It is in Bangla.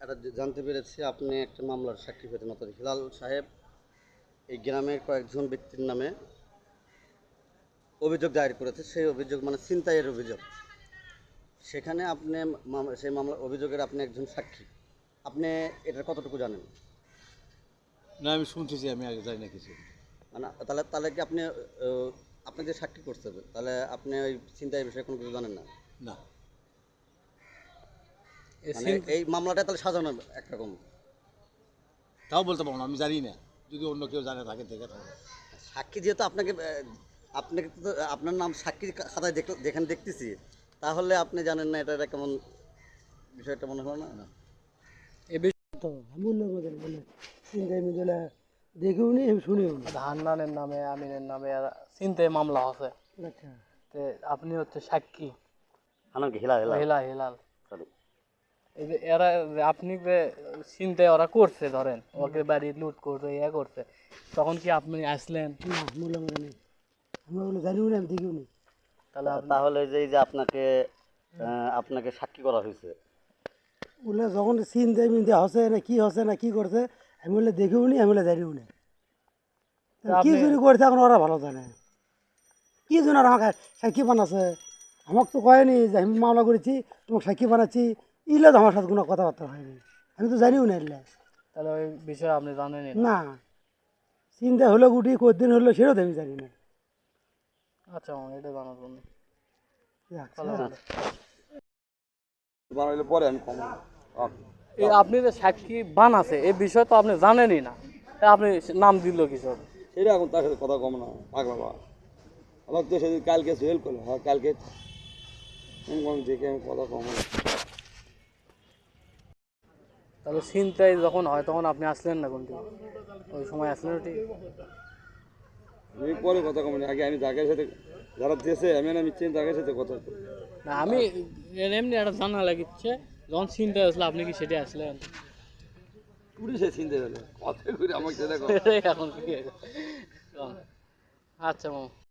এটা জানতে পেরেছি আপনি একটা মামলার সাক্ষী হয়েছেন অর্থাৎ হিলাল সাহেব এই গ্রামের কয়েকজন ব্যক্তির নামে অভিযোগ দায়ের করেছে। সেই অভিযোগ মানে ছিনতাইয়ের অভিযোগ। সেখানে আপনি সেই মামলার অভিযোগের আপনি একজন সাক্ষী। আপনি এটার কতটুকু জানেন? না আমি শুনতেছি আমি আগে জানি না কিছু। মানে তাহলে তাহলে কি আপনি আপনি যে সাক্ষী করতে হবে তাহলে আপনি ওই ছিনতাইয়ের বিষয়ে কোনো কিছু জানেন না? না। এই মামলাটা তাহলে সাজানো একরকম। তাও বলতে পারব না আমি জানি না। যদি অন্য কেউ জানে থাকে থেকে থাকে সাক্ষী যেহেতু আপনাকে আপনাকে তো আপনার নাম সাক্ষী খাতায় দেখ যেখানে দেখতেছি তাহলে আপনি জানেন না এটা এটা কেমন বিষয়টা মনে হয় না? তো আমি বললাম বলে চিন্তা আমি বলে দেখেও নি শুনেও হান্নানের নামে আমিনের নামে চিন্তায় মামলা আছে। আচ্ছা। আপনি হচ্ছে সাক্ষী। আমার কি হিলা হিলা হেলাল হেলাল। এরা আপনি যে চিন্তায় ওরা করছে ধরেন ওকে বাড়ি লুট করছে ইয়ে করছে তখন কি আপনি আসলেন? না নেই। আমি বলে জানিও না আমি দেখেও নি তাহলে তাহলে যে যে আপনাকে আপনাকে সাক্ষী করা হয়েছে। বলে যখন চিন্তা মিন্তা হসে না কি হসে না কি করছে আমি বলে দেখেও নি আমি বলে জানিও না কি চুরি করছে এখন ওরা ভালো জানে। কি জন্য আর আমাকে সাক্ষী বানাচ্ছে আমাকে তো কয়নি যে আমি মামলা করেছি তোমাকে সাক্ষী বানাচ্ছি ইলে তো আমার সাথে কোনো কথাবার্তা হয়নি। আমি তো জানিও না এলে তাহলে ওই বিষয়ে আপনি জানেনই না। না। চিন্তা হলো গুটি কদিন হলো সেটাও তো আমি জানি না। আচ্ছা এটা জানার জন্য। বানাইলে পরে আমি কম। এই আপনি যে সাক্ষী বানাছে এই বিষয় তো আপনি জানেনই না। আপনি নাম দিল কিসব সেটা এখন তার সাথে কথা কম না পাগলা বা আমার তো সেদিন কালকে সোহেল করল হ্যাঁ কালকে। দেখে আমি কথা কম। না তাহলে চিন্তায় যখন হয় তখন আপনি আসলেন না কোনটি ওই সময় আসলেন ঠিক? আমি পরে কথা কম আগে আমি জায়গার সাথে যারা দেশে আমি না আমি চেন জায়গার সাথে কথা না আমি এমনি একটা জানা লাগিচ্ছে যখন চিন্তা হয়েছিল আপনি কি সেটা আসলেন? পুলিশে চিনতে গেলে কথা করে আমাকে এখন কি? আচ্ছা মামা।